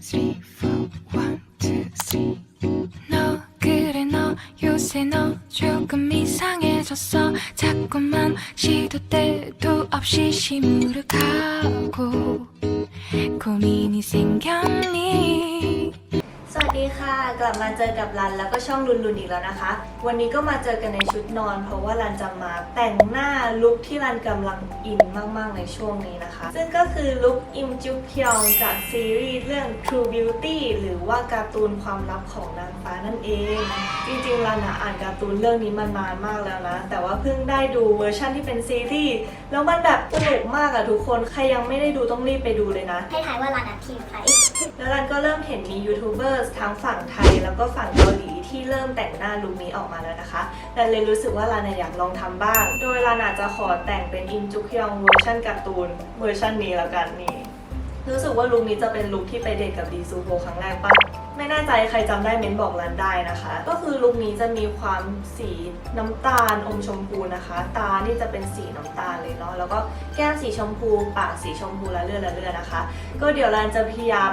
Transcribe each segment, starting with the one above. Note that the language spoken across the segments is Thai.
three, four, one, two, three. 너 그래 너 요새 너 조금 이상해졌어 자꾸만 시도 때도 없이 시무룩하고 고민이 생겼니 สวัสดีค่ะ กลับมาเจอกับรันแล้วก็ช่องลุนลุนอีกแล้วนะคะ วันนี้ก็มาเจอกันในชุดนอน เพราะว่ารันจะมาแต่งหน้าลุคที่รันกำลังอินมาก ๆ ในช่วงนี้นะคะ ซึ่งก็คือลุคอิมจุกพยองจากซีรีส์เรื่อง True Beauty หรือว่าการ์ตูนความลับของนางฟ้านั่นเอง จริงๆรันอ่านการ์ตูนเรื่องนี้มานานมากแล้วนะ แต่ว่าเพิ่งได้ดูเวอร์ชั่นที่เป็นซีรีส์แล้วมันแบบสนุกมากอะทุกคนใครยังไม่ได้ดูต้องรีบไปดูเลยนะให้ทายว่ารันอะทีมใคร แล้วรันก็เริ่มเห็นมียูทูบเบอร์ทั้งฝั่งไทยแล้วก็ฝั่งเกาหลีที่เริ่มแต่งหน้าลุคนี้ออกมาแล้วนะคะรันเลยรู้สึกว่ารันอยากลองทำบ้าง โดยรันอาจจะขอแต่งเป็นอินจุกยองเวอร์ชันการ์ตูนเวอร์ชันนี้แล้วกันนี่รู้สึกว่าลุคนี้จะเป็นลุคที่ไปเดทกับดีซูโฮครั้งแรกปะไม่แน่ใจใครจำได้เม้นบอกรันได้นะคะ ก็คือลุคนี้จะมีความสีน้ำตาลอมชมพูนะคะ ตานี่จะเป็นสีน้ำตาลเลยเนาะแล้วก็แก้มสีชมพูปากสีชมพูและเลือดละเลือดนะคะ ก็เดี๋ยวรันจะพยายาม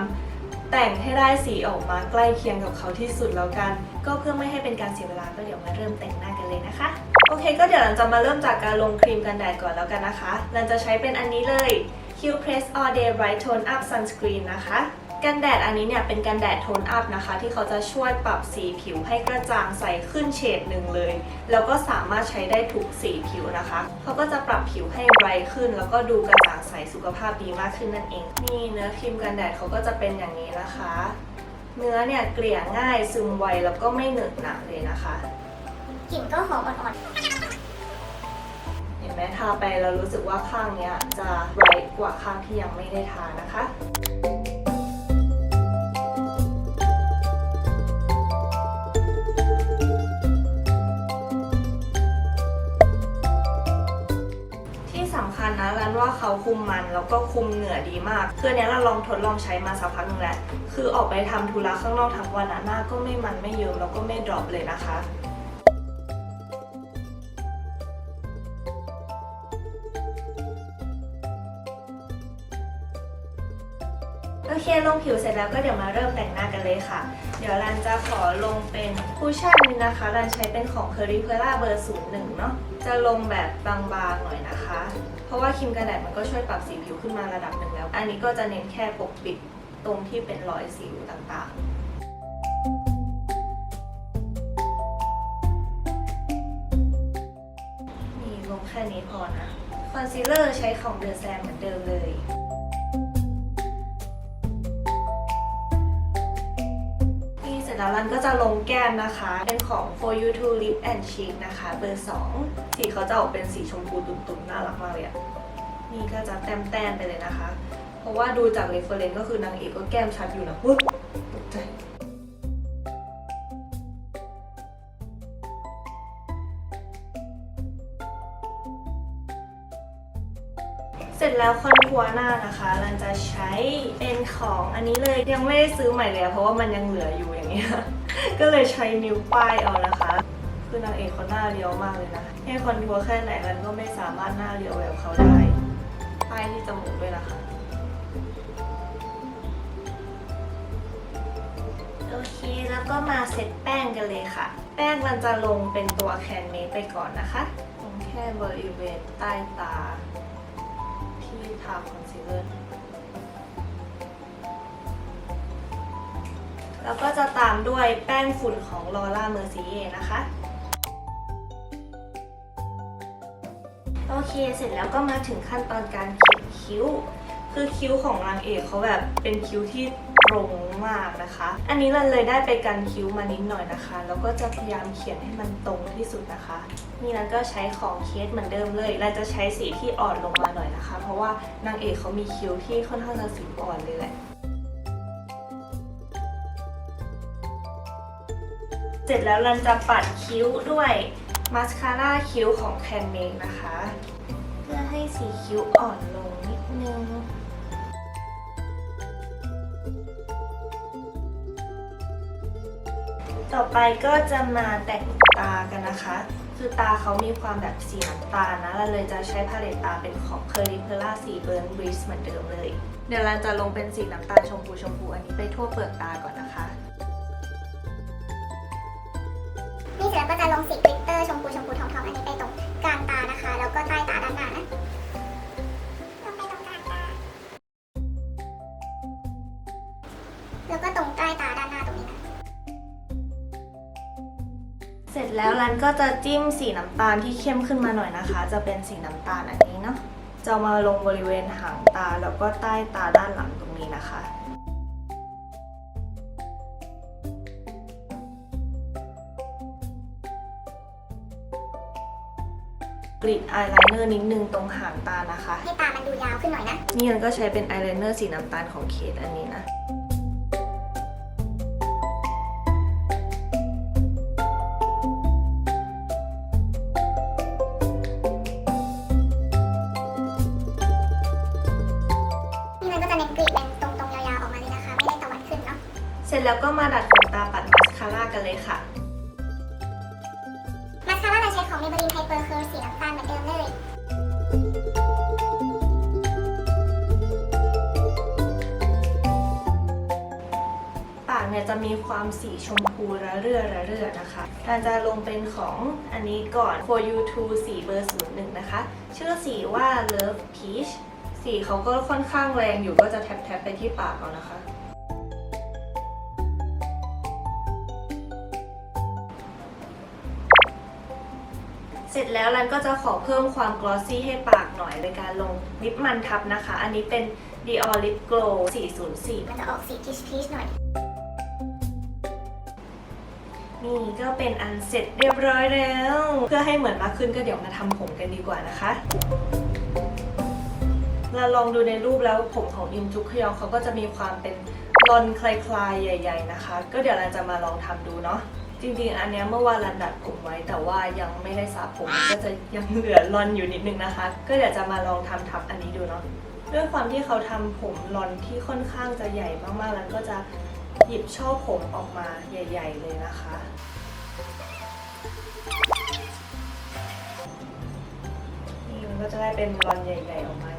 แต่งให้ได้สีออกมาใกล้เคียงกับเขาที่สุดแล้วกัน ก็เพื่อไม่ให้เป็นการเสียเวลาก็เดี๋ยวมาเริ่มแต่งหน้ากันเลยนะคะ โอเค ก็เดี๋ยวเราจะมาเริ่มจากการลงครีมกันแดดก่อนแล้วกันนะคะเราจะใช้เป็นอันนี้เลย Q Press All Day Bright Tone Up Sunscreen นะคะ กันแดดอันนี้เนี่ยเป็นกันแดดโทนอัพนะคะ ที่เขาจะช่วยปรับสีผิวให้กระจ่างใสขึ้นเฉดหนึ่งเลย แล้วก็สามารถใช้ได้ทุกสีผิวนะคะ เขาก็จะปรับผิวให้ไบรท์ขึ้น แล้วก็ดูกระจ่างใสสุขภาพดีมากขึ้นนั่นเอง นี่เนื้อครีมกันแดดเขาก็จะเป็นอย่างนี้นะคะ เนื้อเนี่ยเกลี่ยง่ายซึมไวแล้วก็ไม่เหนอะหนะเลยนะคะกลิ่นก็หอมอ่อนเห็นไหมทาไปเรารู้สึกว่าข้างเนี้ยจะไบรท์กว่าข้างที่ยังไม่ได้ทานะคะ เขาคุมมันแล้วก็คุมเหงื่อดีมากคืออนเนี้ยเราลองทดลองใช้มาสักพักหนึงแล้วคือออกไปทำธุระข้างนอกทั้งวันอะหน้าก็ไม่มันไม่เยิ้มแล้วก็ไม่ดรอปเลยนะคะ ลงผิวเสร็จแล้วก็เดี๋ยวมาเริ่มแต่งหน้ากันเลยค่ะ เดี๋ยวรันจะขอลงเป็นคูชั่นนะคะรันใช้เป็นของ c u r r y p e r a เบอร์01เนาะจะลงแบบบางๆหน่อยนะคะ เพราะว่าครีมกันแดดมันก็ช่วยปรับสีผิวขึ้นมาระดับหนึ่งแล้ว อันนี้ก็จะเน้นแค่ปกปิดตรงที่เป็นรอยสิวต่างๆมีลงแค่นี้พอนะ คอนซีลเลอร์ใช้ของเดอะแซมเหมือนเดิมเลย มันก็จะลงแก้มนะคะ เป็นของ For You to Lip and Cheek นะคะ เบอร์ 2 สีเขาจะออกเป็นสีชมพูตุ่มๆ น่ารักมากเลยอะนี่ก็จะแต้มๆไปเลยนะคะ เพราะว่าดูจากเรฟเฟอเรนซ์ก็คือนางเอกก็แก้มชัดอยู่นะ เสร็จแล้วคอนทัวร์หน้านะคะรันจะใช้เป็นของอันนี้เลยยังไม่ได้ซื้อใหม่เลยเพราะว่ามันยังเหลืออยู่อย่างเงี้ย ก็เลยใช้นิ้วป้ายเอานะคะ คือนางเอกเขาหน้าเรียวมากเลยนะให้คอนทัวร์แค่ไหนรันก็ไม่สามารถหน้าเรียวแบบเขาได้ป้ายที่จมูกด้วยนะคะโอเคแล้วก็มาเซตแป้งกันเลยค่ะ แป้งมันจะลงเป็นตัวแคนเมคไปก่อนนะคะลงแค่บริเวณใต้ตา ทาคอนซีลเลอร์แล้วก็จะตามด้วยแป้งฝุ่นของลอร่าเมอร์ซีเยนะคะ โอเคเสร็จแล้วก็มาถึงขั้นตอนการเขียนคิ้ว คือคิ้วของนางเอกเขาแบบเป็นคิ้วที่ ตรงมากนะคะ อันนี้เราเลยได้ไปกันคิ้วมานิดหน่อยนะคะ แล้วก็จะพยายามเขียนให้มันตรงที่สุดนะคะ นี่เราก็ใช้ของเคสเหมือนเดิมเลย เราจะใช้สีที่อ่อนลงมาหน่อยนะคะ เพราะว่านางเอกเขามีคิ้วที่ค่อนข้างจะสีอ่อนเลยแหละเสร็จแล้วเราจะปัดคิ้วด้วยมาสคาร่าคิ้วของแคนเมกนะคะ เพื่อให้สีคิ้วอ่อนลงนิดนึง ต่อไปก็จะมาแต่งตากันนะคะ คือตาเขามีความแบบสีน้ำตาลนะเราเลยจะใช้พาเลตตาเป็นของ c u r r y p e r l a สีเบิร์นบริสเหมือนเดิมเลย เดี๋ยวเราจะลงเป็นสีน้ำตาลชมพูชมพูอันนี้ไปทั่วเปลือกตาก่อนนะคะ นี่เสร็จแล้วก็จะลงสีกลิตเตอร์ชมพูชมพู นก็จะจิ้มสีน้ำตาลที่เข้มขึ้นมาหน่อยนะคะ จะเป็นสีน้ำตาลอันนี้เนาะจะเอามาลงบริเวณหางตาแล้วก็ใต้ตาด้านหลังตรงนี้นะคะกรีดอายไลเนอร์นิดนึงตรงหางตานะคะ ให้ตามันดูยาวขึ้นหน่อยนะ นี่มันก็ใช้เป็นอายไลเนอร์สีน้ำตาลของเคทอันนี้นะ เน้นกรีดเป็นตรงๆยาวๆออกมาเลยนะคะ ไม่ได้ตวัดขึ้นเนาะ เสร็จแล้วก็มาดัดขนตาปัดมาสคาร่ากันเลยค่ะ มาสคาร่าเราใช้ของ Maybelline Hyper Curl สีน้ำตาลเหมือนเดิมเลย ปากเนี่ยจะมีความสีชมพูระเรื่อระเรื่อนะคะการจะลงเป็นของอันนี้ก่อน for you to สีเบอร์ศูนย์หนึ่งนะคะ ชื่อสีว่า love peach สีเขาก็ค่อนข้างแรงอยู่ก็จะแท็บๆไปที่ปากเอานะคะ เสร็จแล้วรันก็จะขอเพิ่มความกลอสซี่ให้ปากหน่อยโดยการลงลิปมันทับนะคะ อันนี้เป็น Dior Lip Glow 404 มันจะออกสีพีชพีชหน่อย นี่ก็เป็นอันเสร็จเรียบร้อยแล้ว เพื่อให้เหมือนมากขึ้นก็เดี๋ยวมาทำผมกันดีกว่านะคะ เราลองดูในรูปแล้วผมของอิมจุกขยองเขาก็จะมีความเป็นลอนคลายๆ ใหญ่ ๆ นะคะ ก็เดี๋ยวเราจะมาลองทำดูเนาะจริงๆ อันเนี้ยเมื่อวานรันดัดผมไว้ แต่ว่ายังไม่ได้สระผมก็จะยังเหลือลอนอยู่นิดนึงนะคะ ก็เดี๋ยวจะมาลองทำทับอันนี้ดูเนาะด้วยความที่เขาทำผมลอนที่ค่อนข้างจะใหญ่มากๆแล้วก็จะหยิบช่อผมออกมาใหญ่ ๆ เลยนะคะนี่มันก็จะได้เป็นรอนใหญ่ ๆ ออกมา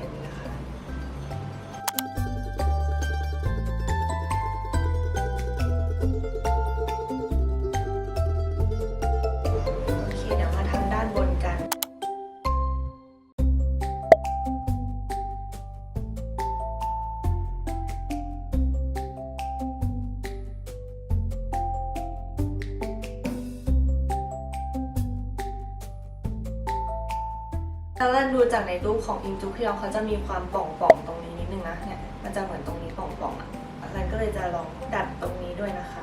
แล้วเราดูจากในรูปของอิมจุคยองเขาจะมีความป่องๆตรงนี้นิดนึงนะเนี่ยมันจะเหมือนตรงนี้ป่องๆอะแล้วก็เลยจะลองดัดตรงนี้ด้วยนะคะ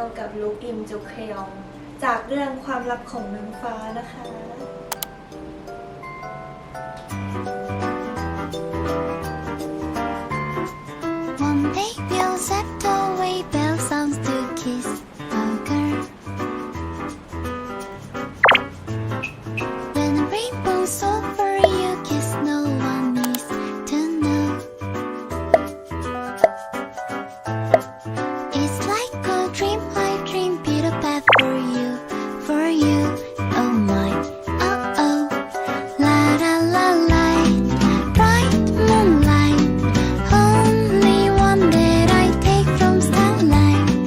ลกับลุคอิมจุเคยอง จากเรื่องความลับของนางฟ้านะคะ One day